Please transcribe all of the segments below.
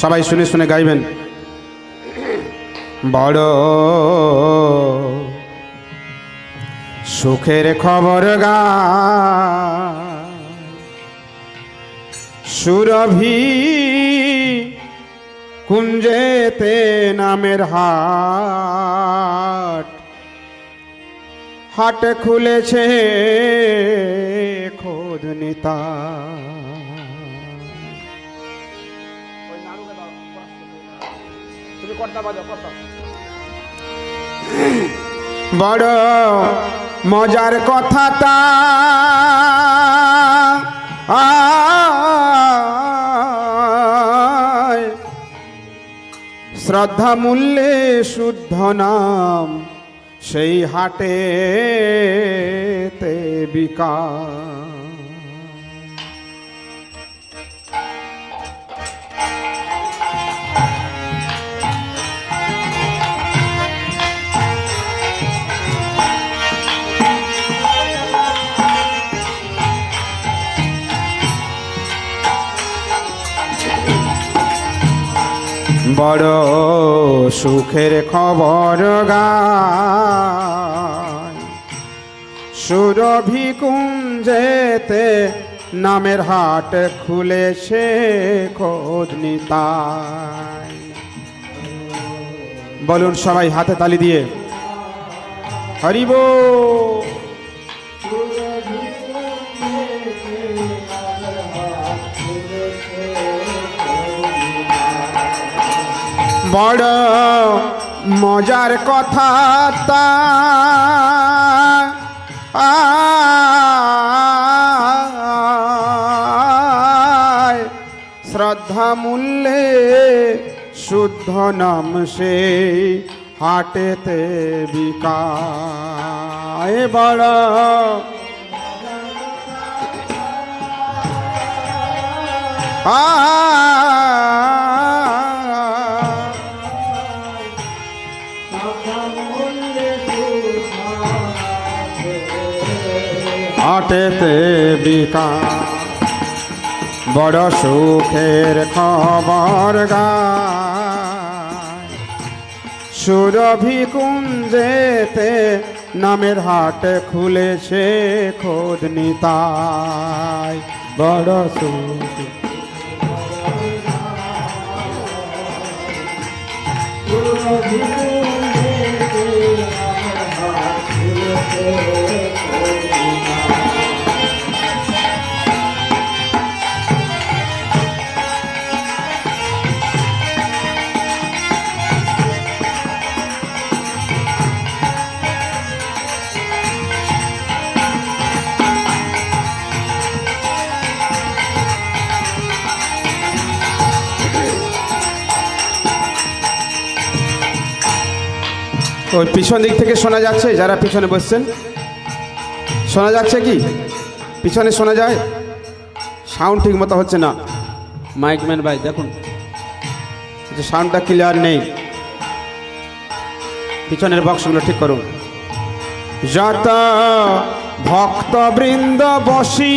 সবাই শুনে শুনে গাইবেন। বড় সুখের খবর গা। সুরভি কুঞ্জেতে নামের হাট। হাট খুলেছে খোদ নিতা বড় মজার কথাটা আয়। শ্রদ্ধা মূল্যে শুদ্ধ নাম সেই হাটে তে বড় সুখের খবর গায় সুরভি কুঞ্জেতে নামের হাট খুলেছে খোঁজ নিতাই। বলুন সবাই হাতে তালি দিয়ে। হরিব। বড় মজার কথা তা। শ্রদ্ধা মূল্যে শুদ্ধ নাম সে হাটেতে বিকায় বড়। হাটেতে বিকা বড় সুখের খবর গায়। সুরভি কুঞ্জেতে নামের হাট খুলেছে খোদ নিতাই। বড় সুখ ওই পিছন দিক থেকে শোনা যাচ্ছে যারা পিছনে বসছেন। শোনা যাচ্ছে কি? পিছনে শোনা যায়? সাউন্ড ঠিক মতো হচ্ছে না। মাইকম্যান ভাই দেখুন। যে সাউন্ডটা ক্লিয়ার নেই। পিছনের বক্সগুলো ঠিক করুন। যত ভক্তবৃন্দ বসি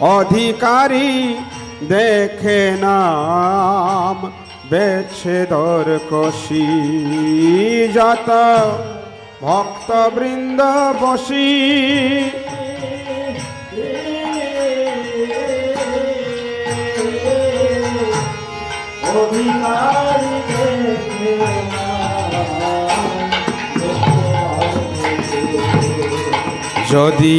অধিকারী দেখে নাম বেছে দর কষি যত ভক্তবৃন্দ বসি। যদি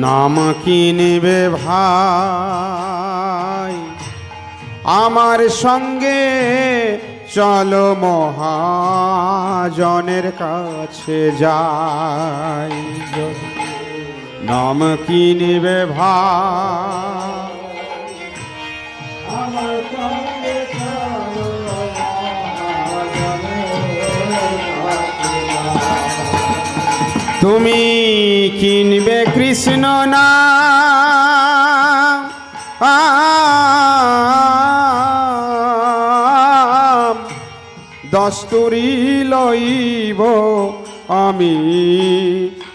নাম কি কিনবে ভাই? আমার সঙ্গে চলো মহাজনের কাছে যাই। নাম কিনবে ভাই? তুমি কিনবে কৃষ্ণ না। দস্তুরি লইব আমি,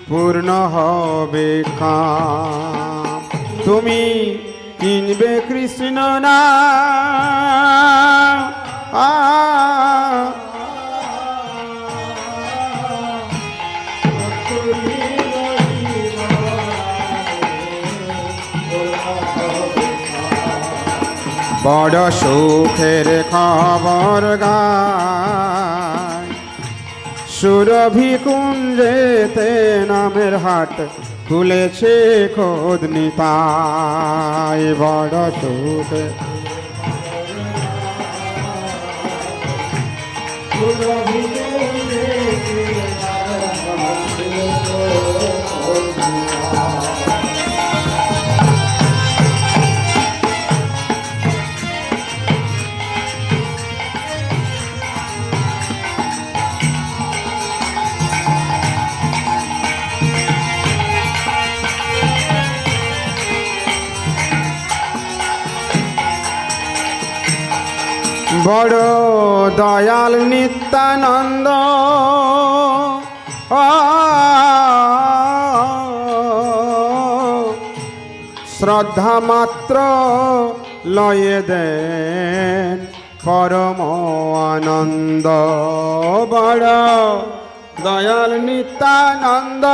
পূর্ণ হবে কাম তুমি কিনবে কৃষ্ণ না। আ বড় সুখের খবর গায়। সুরভি কুঞ্জেতে নামের হাট খুলেছে খোদ নিতাই বড় সুখে। বড় দয়াল নিত্যানন্দ। শ্রদ্ধা মাত্র লয়ে দেন পরম আনন্দ। বড় দয়াল নিত্যানন্দ।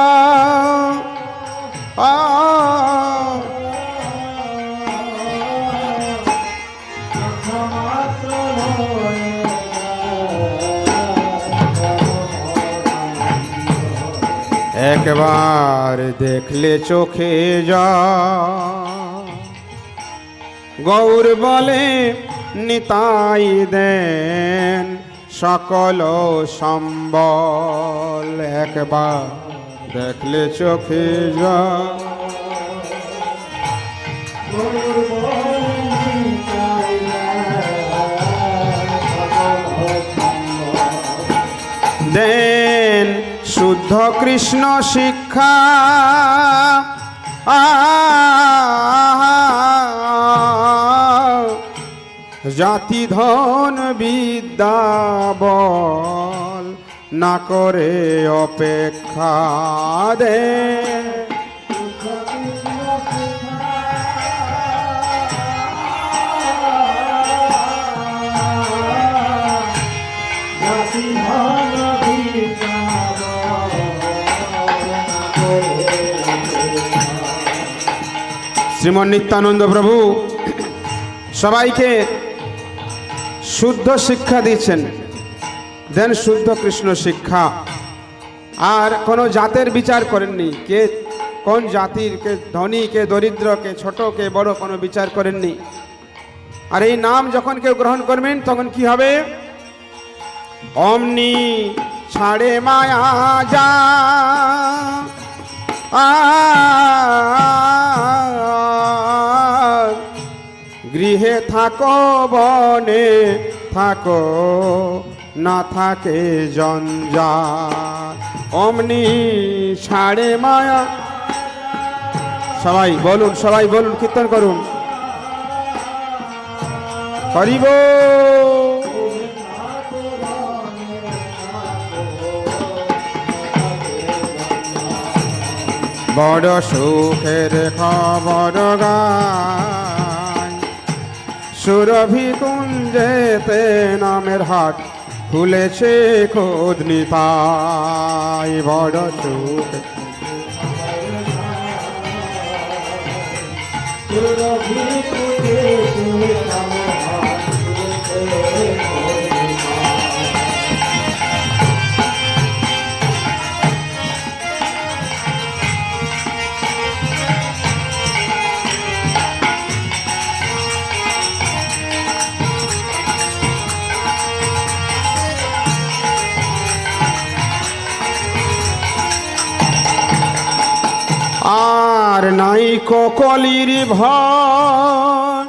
আ একবার দেখলে চোখে যা গৌর বলে নিতাই দেন সকল সম্বল। একবার দেখলে চোখে যা দেন শুদ্ধ কৃষ্ণ শিক্ষা। জাতি ধন বিদ্যা বল না করে অপেক্ষা দে। শ্রীমন নিত্যানন্দ প্রভু, সবাইকে শুদ্ধ শিক্ষা দিচ্ছেন দেন শুদ্ধ কৃষ্ণ শিক্ষা। আর কোনো জাতের বিচার করেননি। কে কোন জাতির, কে ধনী, কে দরিদ্র, কে ছোট, কে বড়, কোনো বিচার করেননি। আর এই নাম যখন কেউ গ্রহণ করবেন, তখন কি হবে? অমনি ছাড়ে মায়া যা আর থাকো বনে, থাকো, না থাকে জঞ্জা অমনি ছাড়ে মায়া। সবাই বলুন সবাই বলুন, কীর্তন করুন। করিব বড় সুখের খবর গায় সুরভি কুঞ্জেতে নামের হাট খুলেছে খোদ নিতাই বড় সুখ আর নাই কলির ভয়।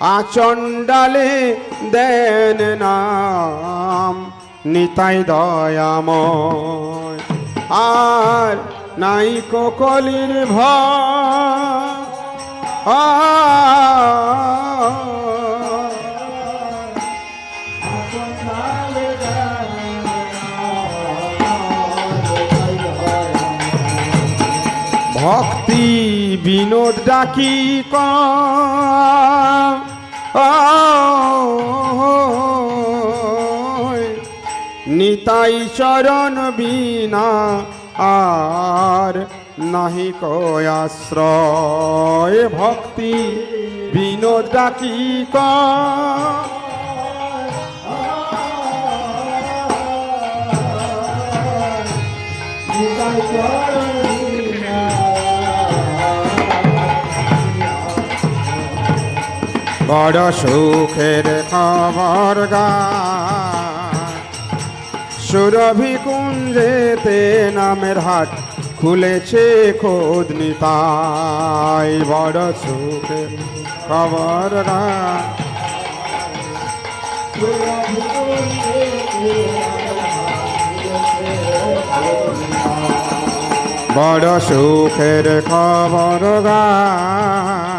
আচণ্ডালে দেন নাম নিতাই দয়াময়। আর নাই কলির ভয়। ভক্তি বিনোদ ডাকি ক নিতাই চরণ বিনা আর নাহি কয়াশ্রয় ভক্তি বিনোদ ডাকি ক বড় সুখের খবর সুরভি কুঞ্জেতে নামের হাট খুলেছে খোদ নিতাই বড় সুখের খবর বড় সুখের খবর গায়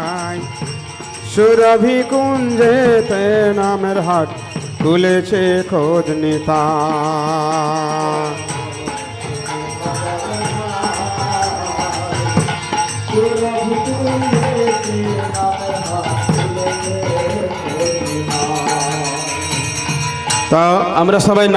সুরভি কুঞ্জেতে নামের হাট খুলেছে খোঁজ নিতা। তা আমরা সবাই নাম